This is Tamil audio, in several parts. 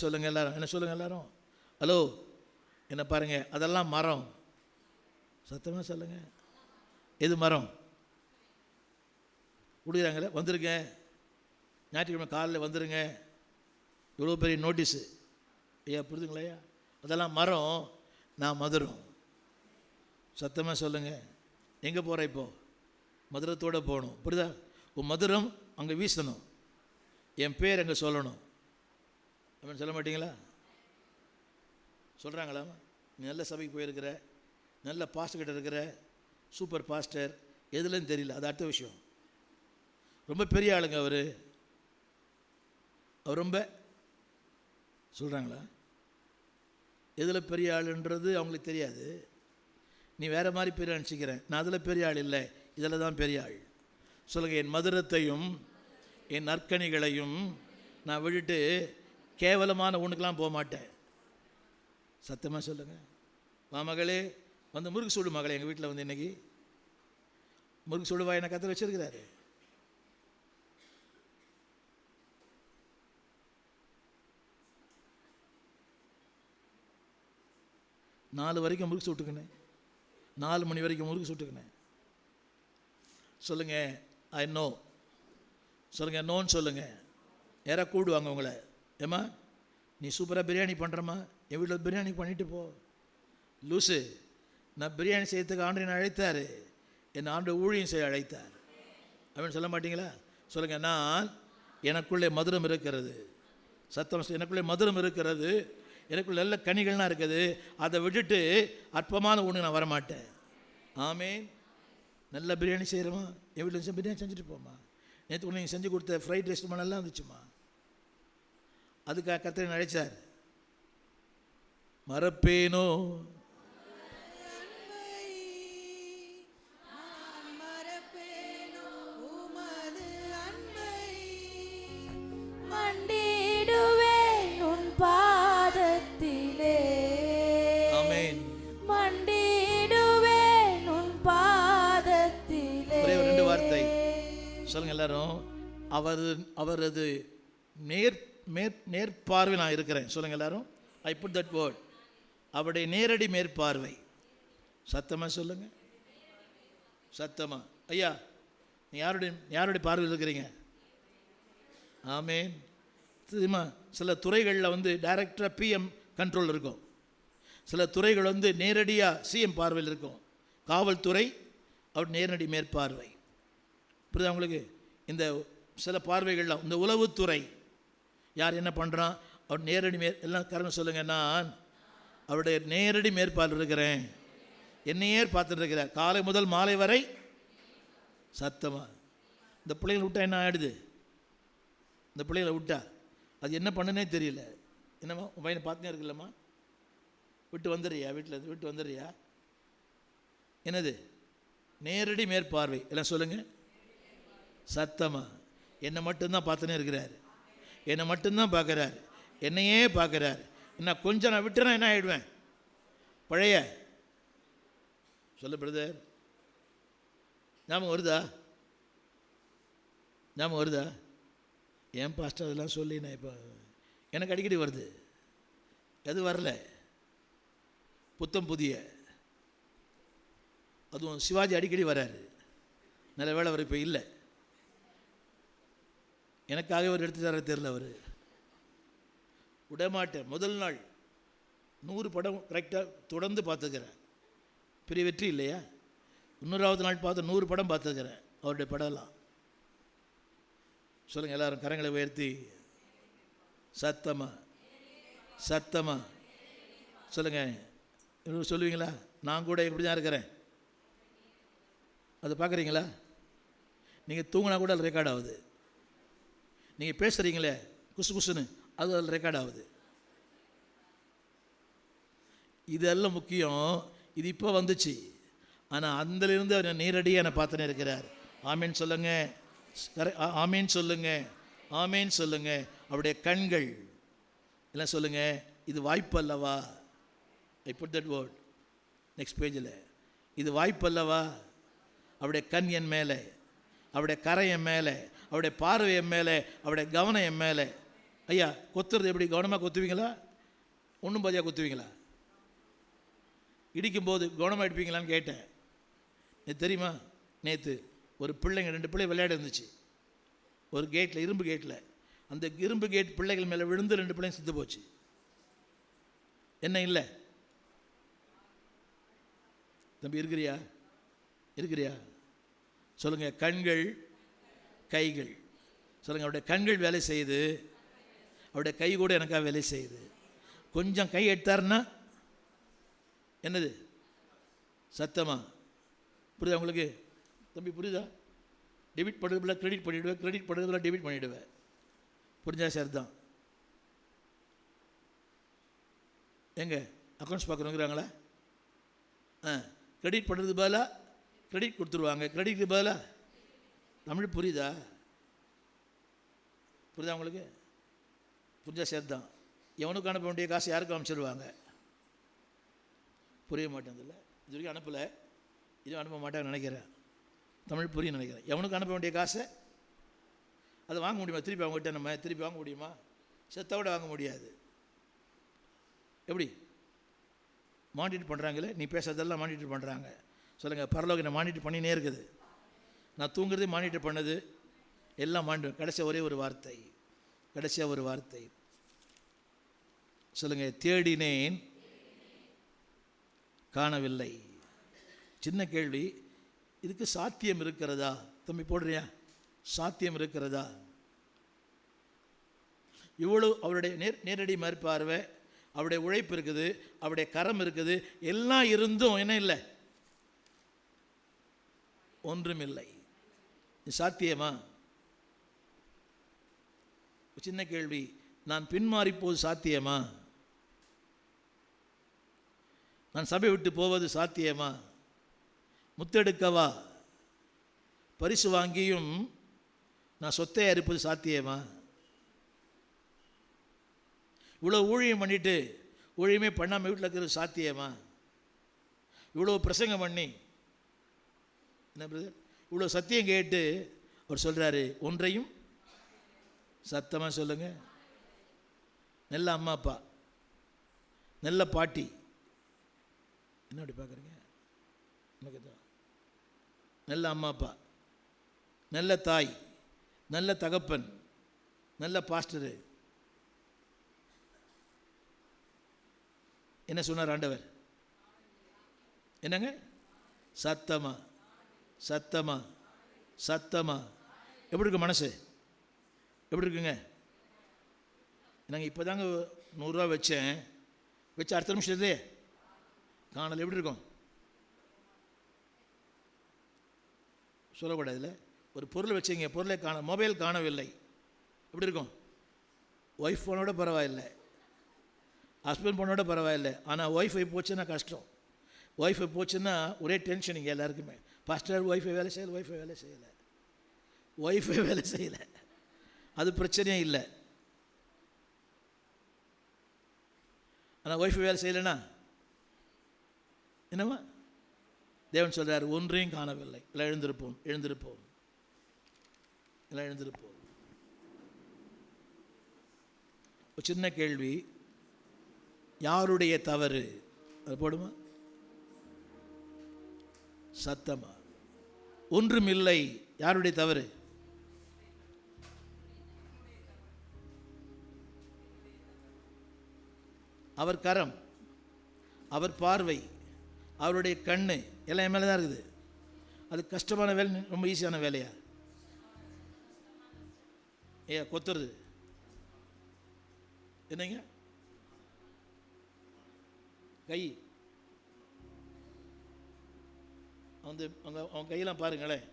சொல்லுங்கள் எல்லாரும்? என்ன சொல்லுங்கள் எல்லாரும்? ஹலோ என்ன பாருங்கள் அதெல்லாம் மரம். சத்தமாக சொல்லுங்கள் எது மரம்? கொடுக்குறாங்களே வந்துருங்க. ஞாயிற்றுக்கிழமை காலையில் வந்துருங்க. இவ்வளோ பெரிய நோட்டீஸு ஐயா புரிதுங்களையா அதெல்லாம் மரம் நான் மதுரம். சத்தமாக சொல்லுங்கள் எங்கே போகிற இப்போ? மதுரத்தோடு போகணும். புரியுதா உன் மதுரம் அங்கே வீசணும். என் பேர் அங்கே சொல்லணும். அப்படின்னு சொல்ல மாட்டீங்களா? சொல்கிறாங்களா நீ நல்ல சபைக்கு போயிருக்கிற நல்ல பாஸ்டர்கிட்ட இருக்கிற சூப்பர் பாஸ்டர் எதுலன்னு தெரியல. அது அடுத்த விஷயம். ரொம்ப பெரிய ஆளுங்க அவர். அவர் ரொம்ப சொல்கிறாங்களா எதில் பெரிய ஆளுன்றது அவங்களுக்கு தெரியாது. நீ வேறு மாதிரி பெரிய நினச்சிக்கிறேன். நான் அதில் பெரிய ஆள் இல்லை. இதில் தான் பெரிய ஆள். சொல்லுங்கள் என் மதுரத்தையும் என் நற்கனிகளையும் நான் விட்டுட்டு கேவலமான ஒன்றுக்கெலாம் போக மாட்டேன் சத்தமாக சொல்லுங்கள் வா மகளே வந்து முறுக்கு சுடு மகளே எங்கள் வீட்டில் வந்து இன்னைக்கு. முறுக்கு சுடுவா என்ன கற்று வச்சுருக்கிறாரு? நாலு வரைக்கும் முறுக்கு சுட்டுக்கினேன். நாலு மணி வரைக்கும் முறுக்கு சுட்டுக்கினேன். சொல்லுங்கள் ஐ நோ சொல்லுங்கள் நோன்னு சொல்லுங்கள் யாரா கூடுவாங்க உங்களை? ஏம்மா நீ சூப்பராக பிரியாணி பண்ணுறம்மா என் வீட்டில் பிரியாணி பண்ணிட்டு போ. லூசு நான் பிரியாணி செய்யறதுக்கு ஆண்டு என்னை அழைத்தார். என் ஆண்டு ஊழியம் செய்ய அழைத்தார். அப்படின்னு சொல்ல மாட்டீங்களா? சொல்லுங்கள் நான் எனக்குள்ளே மதுரம் இருக்கிறது. சத்தம் எனக்குள்ளே மதுரம் இருக்கிறது. எனக்குள்ள நல்ல கனிகள்லாம் இருக்குது. அதை விட்டுட்டு அற்பமான ஒன்று நான் வரமாட்டேன். ஆமே நல்ல பிரியாணி செய்கிறோமா என் வீட்டில் பிரியாணி செஞ்சுட்டு போமா நேற்று நீங்கள் செஞ்சு கொடுத்த ஃப்ரைட் ரைஸ் ரொம்ப நல்லா இருந்துச்சுமா அதுக்காக கத்திரன் அழைச்சார். மறப்பேனோ? சொல்லுங்க எல்லாரும். அவர் அவரது நேர் மேற் நேர்பார்வை நான் இருக்கிறேன். சொல்லுங்கள் எல்லாரும். ஐ புட் தட் வேர்ட் அவருடைய நேரடி மேற்பார்வை. சத்தமாக சொல்லுங்க. சத்தமாக ஐயா நீ யாருடைய யாருடைய பார்வையில் இருக்கிறீங்க? ஆமேன். தெரியுமா சில துறைகளில் வந்து டைரக்டராக பிஎம் கண்ட்ரோல் இருக்கும். சில துறைகள் வந்து நேரடியாக சிஎம் பார்வையில் இருக்கும். காவல்துறை அவர் நேரடி மேற்பார்வை. புரியுதா உங்களுக்கு? இந்த சில பார்வைகள்லாம் இந்த உளவுத்துறை யார் என்ன பண்ணுறான் அவர் நேரடி மேற் எல்லாம் கரங்க சொல்லுங்க நான் அவருடைய நேரடி மேற்பார்வை இருக்கிறேன். என்னையே பார்த்துட்டு இருக்கிறார் காலை முதல் மாலை வரை சத்தமாக இந்த பிள்ளைகளை விட்டா என்ன ஆகிடுது இந்த பிள்ளைகளை விட்டா. அது என்ன பண்ணுனே தெரியல. என்னம்மா உன் பையனை பார்த்துனே இருக்குல்லம்மா விட்டு வந்துடுறியா? வீட்டில் இருந்து விட்டு வந்துடுறியா? என்னது? நேரடி மேற்பார்வை. எல்லாம் சொல்லுங்கள் சத்தமாக என்னை மட்டும்தான் பார்த்துனே இருக்கிறார். என்னை மட்டும்தான் பார்க்குறாரு. என்னையே பார்க்குறாரு. என்ன கொஞ்சம் நான் விட்டுறேன் என்ன ஆகிடுவேன் பழைய. சொல்லு பிரதர் ஞாபகம் வருதா? ஞாபகம் வருதா? ஏன் பாஸ்டர் அதெல்லாம் சொல்லி நான் இப்போ எனக்கு அடிக்கடி வருது. எது வரல? புத்தம் புதிய. அதுவும் சிவாஜி அடிக்கடி வராரு. நல்ல வேலை அவர் இப்போ இல்லை. எனக்காக அவர் எடுத்து தர தெரில அவர். விடமாட்டேன் முதல் நாள் நூறு படம் கரெக்டாக தொடர்ந்து பார்த்துக்கிறேன். பெரிய வெற்றி இல்லையா? இன்னொராவது நாள் பார்த்து நூறு படம் பார்த்துக்கிறேன் அவருடைய படம்லாம். சொல்லுங்கள் எல்லாரும் கரங்களை உயர்த்தி. சத்தமாக சத்தமாக சொல்லுங்கள் சொல்லுவீங்களா? நான் கூட இப்படி தான் இருக்கிறேன். அதை பார்க்குறீங்களா? நீங்கள் தூங்கினா கூட அது ரெக்கார்ட் ஆகுது. நீங்கள் பேசுகிறீங்களே குசு குசுன்னு அது அதில் ரெக்கார்ட் ஆகுது. இதெல்லாம் முக்கியம் இது இப்போ வந்துச்சு. ஆனால் அந்தலேருந்து அவர் நேரடியாக என்னை பார்த்துனே இருக்கிறார். ஆமீன் சொல்லுங்க. கரெக்ட் ஆ- ஆமீன் சொல்லுங்க. ஆமீன் சொல்லுங்க. அவருடைய கண்கள். எல்லாம் சொல்லுங்க. இது வாய்ப்பு அல்லவா? I put that word next பேஜில் இது வாய்ப்பு அல்லவா? அவருடைய கண் என் மேலே. அவருடைய கரை என் மேலே அவருடைய பார்வை என் மேலே அவருடைய கவனம் என் மேலே. ஐயா கொத்துறது எப்படி? கவனமாக கொத்துவீங்களா? ஒன்றும் பாதியாக கொத்துவீங்களா? இடிக்கும்போது கவனமாக எடுப்பீங்களான்னு கேட்டேன். நீ தெரியுமா? நேற்று ஒரு பிள்ளைங்க ரெண்டு பிள்ளை விளையாட இருந்துச்சு. ஒரு கேட்டில் இரும்பு கேட்டில் அந்த இரும்பு கேட் பிள்ளைகள் மேலே விழுந்து ரெண்டு பிள்ளைங்க செத்து போச்சு. என்ன இல்லை? தம்பி இருக்கிறியா? இருக்கிறியா? சொல்லுங்க கண்கள் கைகள். சொல்லுங்க அவருடைய கண்கள் வேலை செய்யுது. அவருடைய கை கூட எனக்காக வேலை செய்யுது. கொஞ்சம் கை எடுத்தாருன்னா என்னது? சத்தமா? புரியுதா உங்களுக்கு? தம்பி புரியுதா? டெபிட் பண்ணுறதுல கிரெடிட் பண்ணிவிடுவேன் கிரெடிட் பண்ணுறதுல டெபிட் பண்ணிவிடுவேன் புரிஞ்சா சார் தான் எங்க அக்கௌண்ட்ஸ் பார்க்குறோங்கிறாங்களா ஆ கிரெடிட் பண்ணுறது பதிலாக கிரெடிட் கொடுத்துருவாங்க. கிரெடிட்க்கு பதிலாக தமிழ் புரியுதா? புரியுதா உங்களுக்கு? புரிஞ்சால் சேர்த்தான் தான் எவனுக்கு அனுப்ப வேண்டிய காசு யாருக்கும் அனுப்பிச்சிடுவாங்க புரிய மாட்டேங்குதுல்ல. இது வரைக்கும் அனுப்பலை. இதுவும் அனுப்ப மாட்டேன்னு நினைக்கிறேன். தமிழ் புரியும் நினைக்கிறேன். எவனுக்கு அனுப்ப வேண்டிய காசை? அதை வாங்க முடியுமா? திருப்பி அவங்ககிட்ட நம்ம திருப்பி வாங்க முடியுமா? செத்தோட வாங்க முடியாது. எப்படி? மானிட்டர் பண்ணுறாங்களே நீ பேசுறதெல்லாம் மானிட்டர் பண்ணுறாங்க சொல்லுங்கள் பரலோகம் என்னை மானிட்டர் பண்ணினே இருக்குது. நான் தூங்குறதே மானிட்டர் பண்ணது எல்லாம் மாண்டு கடைசியாக ஒரே ஒரு வார்த்தை கடைசியாக ஒரு வார்த்தை. சொல்லுங்கள் தேடினேன் காணவில்லை. சின்ன கேள்வி இதுக்கு சாத்தியம் இருக்கிறதா? தம்பி போடுறியா? சாத்தியம் இருக்கிறதா? இவ்வளோ அவருடைய நேர் நேரடி மேற்பார்வை அவருடைய உழைப்பு இருக்குது அவருடைய கரம் இருக்குது எல்லாம் இருந்தும் என்ன இல்லை? ஒன்றுமில்லை. சாத்தியமா? சின்ன கேள்வி. நான் பின்மாறி போவது சாத்தியமா? நான் சபை விட்டு போவது சாத்தியமா? முத்தெடுக்கவா? பரிசு வாங்கியும் நான் சொத்தை அறுப்பது சாத்தியமா? இவ்வளோ ஊழியம் பண்ணிட்டு ஊழியமே பண்ணாமல் வீட்டில் இருக்கிறது சாத்தியமா? இவ்வளோ பிரசங்கம் பண்ணி என்ன பிரதர் இவ்வளோ சத்தியம் கேட்டு அவர் சொல்கிறாரு ஒன்றையும் சத்தமாக சொல்லுங்க. நல்ல அம்மா அப்பா நல்ல பாட்டி. என்ன அப்படி பார்க்குறீங்க எனக்கு தான் நல்ல அம்மா அப்பா நல்ல தாய் நல்ல தகப்பன் நல்ல பாஸ்டரு. என்ன சொன்னார் ஆண்டவர்? என்னங்க? சத்தமாக சத்தமா? சத்தமா? எப்படி இருக்கு மனசு? எப்படி இருக்குங்க? நாங்கள் இப்போ தாங்க நூறுரூவா வச்சேன். வச்சு அடுத்த நிமிஷத்துலேயே காணல் எப்படி இருக்கும்? சொல்லக்கூடாதுல்ல ஒரு பொருள் வச்சுங்க பொருளை காண மொபைல் காணவில்லை. எப்படி இருக்கும்? ஒய்ஃப் ஃபோனோட பரவாயில்லை. ஹஸ்பண்ட் ஃபோனோட பரவாயில்லை. ஆனால் ஒய்ஃபை போச்சுன்னா கஷ்டம். ஒய்ஃபை போச்சுன்னா ஒரே டென்ஷன் இங்கே எல்லாருக்குமே. பாஸ்டர் ஒய்ஃபை வேலை செய்யலை ஒய்ஃபை வேலை செய்யலை. ஒய்ஃபை வேலை செய்யலை. அது பிரச்சனையே இல்லை. ஆனால் ஒய்ஃபை வேலை செய்யலைன்னா? என்னம்மா? தேவன் சொல்கிறார் ஒன்றையும் காணவில்லை. எல்லாம் எழுந்திருப்போம் எழுந்திருப்போம். எல்லாம் எழுந்திருப்போம். ஒரு சின்ன கேள்வி. யாருடைய தவறு? அது போடுமா? சத்தமா? ஒன்றுமில்லை. யாருடைய தவறு? அவர் கரம் அவர் பார்வை அவருடைய கண்ணு எல்லாம் என் மேலே தான் இருக்குது. அது கஷ்டமான வேலை ரொம்ப ஈஸியான வேலையா? ஏ கொத்துறது. என்னங்க? கை. வந்து அவங்க அவங்க கையெல்லாம் பாருங்களேன்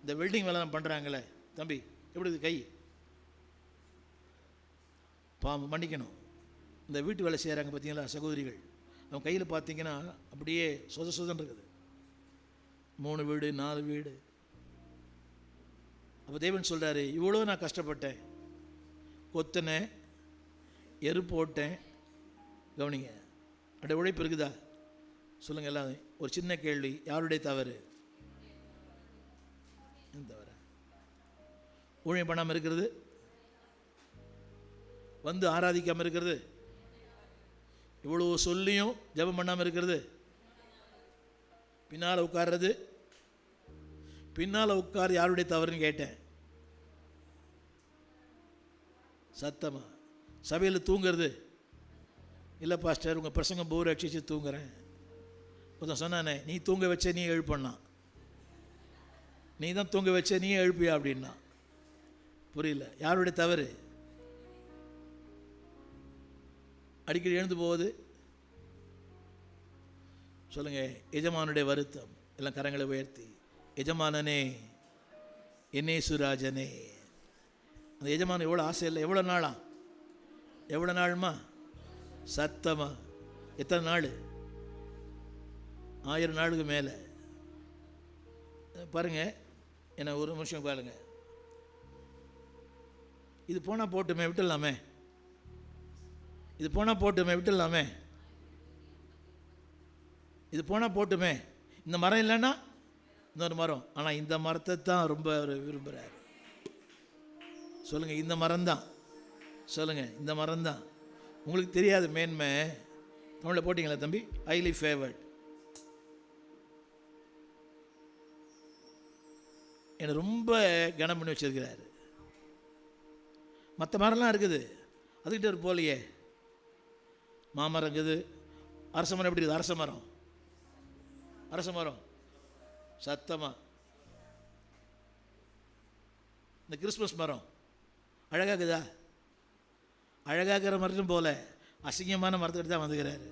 இந்த வெல்டிங் வேலைலாம் பண்ணுறாங்களே தம்பி எப்படி இருக்குது கை? பாம்பு மன்னிக்கணும். இந்த வீட்டு வேலை செய்கிறாங்க பார்த்தீங்களா சகோதரிகள். அவங்க கையில் பார்த்தீங்கன்னா அப்படியே சொத சொதன் இருக்குது. மூணு வீடு நாலு வீடு. அப்போ தேவன் சொல்கிறாரு இவ்வளோ நான் கஷ்டப்பட்டேன். கொத்தினேன் எரு போட்டேன் கவனிங்க. அப்படியே உழைப்பு இருக்குதா? சொல்லுங்கள் எல்லாத்தையும் ஒரு சின்ன கேள்வி யாருடைய தவறு? தவறு? ஊழியம் பண்ணாமல் இருக்கிறது? வந்து ஆராதிக்காமல் இருக்கிறது? இவ்வளோ சொல்லியும் ஜெபம் பண்ணாமல் இருக்கிறது? பின்னால் உட்கார்றது? பின்னால் உட்கார் யாருடைய தவறுன்னு கேட்டேன். சத்தமா? சபையில் தூங்குறது? இல்லை பாஸ்டர் உங்கள் பசங்க போர் அடிச்சு தூங்குறேன். ஒருத்தன் சொன்னானே நீ தூங்க வச்ச நீ எழுப்பண்ணா நீ தான் தூங்க வச்ச நீ எழுப்பியா? அப்படின்னா. புரியல. யாருடைய தவறு? அடிக்கடி எழுந்து போகுது சொல்லுங்க எஜமானுடைய வருத்தம். எல்லாம் கரங்களை உயர்த்தி. எஜமானனே என்னேசுராஜனே அந்த எஜமான் எவ்வளோ ஆசை இல்லை. எவ்வளோ நாளா? எவ்வளோ நாளுமா? சத்தமா? எத்தனை நாள்? ஆயிரம் நாளுக்கு மேலே. பாருங்க என்ன ஒரு நிமிஷம் பாருங்க. இது போனால் போட்டுமே விட்டுடலாமே? இது போனால் போட்டுமே விட்டுடலாமே? இது போனால் போட்டுமே? இந்த மரம் இல்லைன்னா? இன்னொரு மரம். ஆனால் இந்த மரத்தை தான் ரொம்ப விரும்புகிறார் சொல்லுங்கள் இந்த மரம் தான். சொல்லுங்கள் இந்த மரம் தான். உங்களுக்கு தெரியாது மேன்மை. தமிழில் போட்டிங்களா தம்பி? ஹைலி ஃபேவர்ட் என்னை ரொம்ப கனம் பண்ணி வச்சிருக்கிறாரு. மற்ற மரம்லாம் இருக்குது. அதுக்கிட்ட ஒரு போலையே. மாமரம் இருக்குது. அரச மரம் எப்படி இருக்குது? அரச மரம். அரச மரம். சத்தமாக இந்த கிறிஸ்மஸ் மரம். அழகாக இருக்குதா அழகாகிற மரத்தும் போல அசிங்கமான மரத்துக்கிட்ட தான் வந்துக்கிறாரு